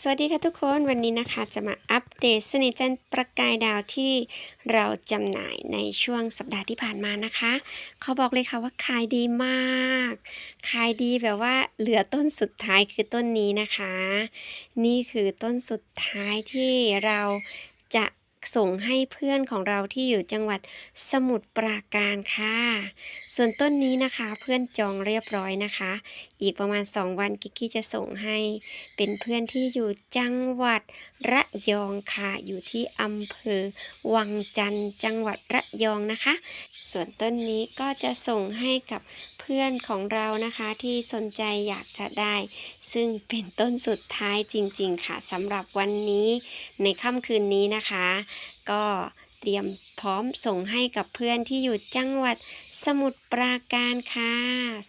สวัสดีค่ะทุกคนวันนี้นะคะจะมาอัปเดตสนิทจันประกายดาวที่เราจำหน่ายในช่วงสัปดาห์ที่ผ่านมานะคะเขาบอกเลยค่ะว่าขายดีมาก ขายดีแบบว่าเหลือต้นสุดท้ายคือต้นนี้นะคะ นี่คือต้นสุดท้ายที่เราจะ ส่งให้เพื่อนของเราที่อยู่จังหวัดสมุทรปราการค่ะ ส่วนต้นนี้นะคะเพื่อนจองเรียบร้อยนะคะ อีกประมาณ 2 วันกิกกี้จะส่งให้ เป็นเพื่อนที่อยู่จังหวัดระยองค่ะ อยู่ที่อำเภอวังจันทร์จังหวัดระยองนะคะ ส่วนต้นนี้ก็จะส่งให้กับเพื่อนของเรานะคะที่สนใจอยากจะได้ ซึ่งเป็นต้นสุดท้ายจริงๆค่ะสำหรับวันนี้ในค่ำคืนนี้นะคะ ก็ เตรียมพร้อมส่งให้กับเพื่อนที่อยู่จังหวัดสมุทรปราการค่ะ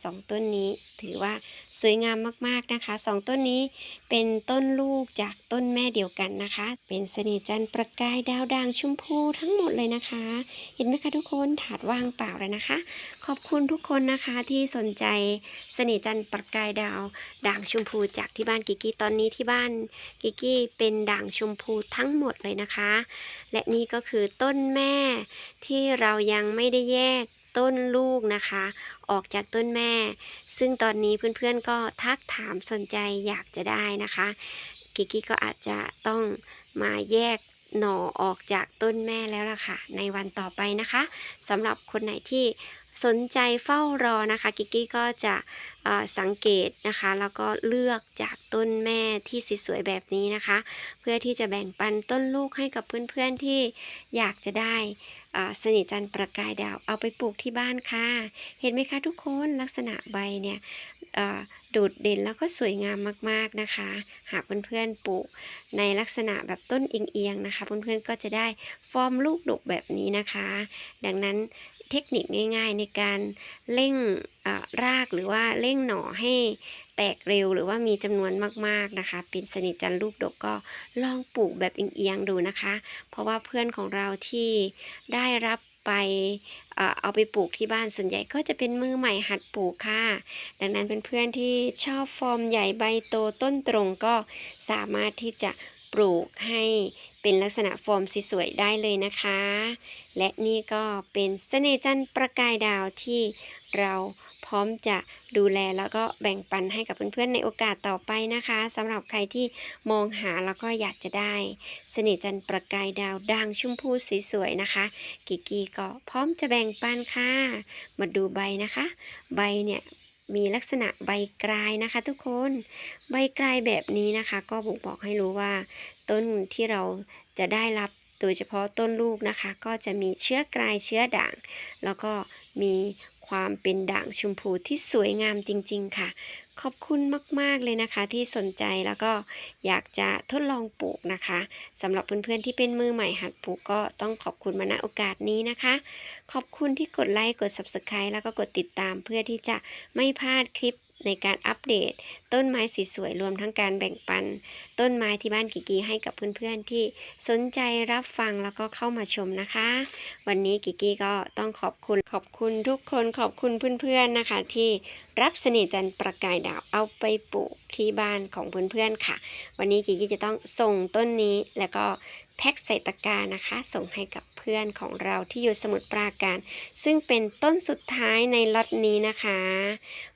สองต้นนี้ถือว่าสวยงามมากๆนะคะสองต้นนี้เป็นต้นลูกจากต้นแม่เดียวกันนะคะ เป็นเสน่ห์จันทร์ประกายดาวด่างชมพูทั้งหมดเลยนะคะ เห็นไหมคะทุกคนถาดว่างเปล่าเลยนะคะ ขอบคุณทุกคนนะคะที่สนใจเสน่ห์จันทร์ประกายดาวด่างชมพูจากที่บ้านกิกกี้ตอนนี้ที่บ้านกิกกี้เป็นด่างชมพูทั้งหมดเลยนะคะ และนี่ก็คือต้น้นแม่ ที่เรายังไม่ได้แยกต้นลูกนะคะ ออกจากต้นแม่ ซึ่งตอนนี้เพื่อนๆก็ทักถามสนใจอยากจะได้นะคะ กิกกี้ก็อาจจะต้องมาแยก หน่อออกจากต้นแม่แล้วล่ะค่ะ ในวันต่อไปนะคะสำหรับคนไหนที่สนใจเฝ้ารอนะคะ กิกกี้ก็จะสังเกตนะคะ แล้วก็เลือกจากต้นแม่ที่สวยๆแบบนี้นะคะ เพื่อที่จะแบ่งปันต้นลูกให้กับเพื่อนๆที่อยากจะได้สนิทจันทร์ประกายดาวเอาไปปลูกที่บ้านค่ะ เห็นไหมคะทุกคนลักษณะใบเนี่ย โดดเด่นแล้วก็สวยงามมากๆนะคะ หากเพื่อนๆปลูกในลักษณะแบบต้นเอียงๆนะคะ เพื่อนๆก็จะได้ฟอร์มลูกดกแบบนี้นะคะ ดังนั้นเทคนิคง่าย ๆ ในการเร่งรากหรือว่าเร่งหน่อให้ แตกเร็วหรือว่ามีจำนวนมากๆนะคะ เป็นสนิทจันทร์ลูกดกก็ลองปลูกแบบเอียงๆดูนะคะ เพราะว่าเพื่อนของเราที่ได้รับไปเออเอาไปปลูกที่บ้านส่วนใหญ่ก็จะเป็นมือใหม่หัดปลูกค่ะ ดังนั้นเนเพื่อนๆที่ชอบฟอร์มใหญ่ใบโตต้นตรงก็สามารถที่จะปลูกให้เป็นลักษณะฟอร์มสวยๆได้เลยนะคะ และนี่ก็เป็นเสน่จันประกายดาวที่เรา ร้อมจะดูแลแล้วก็แบ่งปันให้กับเพื่อนๆในโอกาสต่อไปนะคะสำหรับใครที่มองหาแล้วก็อยากจะได้ เสน่ห์จันประกายดาวด่างชุ่มพูสวยๆนะคะกิกีก็พร้อมจะแบ่งปันค่ะ มาดูใบนะคะ ใบเนี่ยมีลักษณะใบกลายนะคะ ทุกคน ใบกลายแบบนี้นะคะ ก็บ่งบอกให้รู้ว่า ต้นที่เราจะได้รับโดยเฉพาะต้นลูกนะคะ ก็จะมีเชื้อกลายเชื้อด่าง แล้วก็มี ความเป็นด่างชมพูที่สวยงามจริง ๆ ค่ะ ขอบคุณมาก ๆ เลยนะคะ ที่สนใจแล้วก็อยากจะทดลองปลูกนะคะสำหรับเพื่อนๆที่เป็นมือใหม่หัดปลูกก็ต้องขอบคุณมาณโอกาสนี้นะคะ ขอบคุณที่กดไลค์กด Subscribe แล้วก็กดติดตามเพื่อที่จะไม่พลาดคลิป ในการอัปเดต ต้นไม้สีสวยรวมทั้งการแบ่งปัน ต้นไม้ที่บ้านกิกีให้กับเพื่อนๆที่สนใจรับฟังแล้วก็เข้ามาชมนะคะ วันนี้กิกกี้ก็ต้องขอบคุณขอบคุณทุกคนขอบคุณเพื่อนๆนะคะที่รับเสน่ห์จันทร์ประกายดาวเอาไปปลูกที่บ้านของเพื่อนๆค่ะ วันนี้กิกกี้จะต้องส่งต้นนี้แล้วก็แพ็คใส่ตะกร้านะคะ ส่งให้กับเพื่อนของเราที่อยู่สมุทรปราการ ซึ่งเป็นต้นสุดท้ายในล็อตนี้นะคะ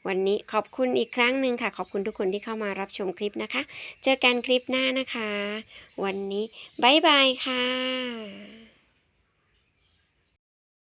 วันนี้ขอบคุณอีกครั้งหนึ่งค่ะ ขอบคุณทุกคนที่เข้ามารับชมคลิปนะคะ เจอกันคลิปหน้านะคะ วันนี้บายบายค่ะ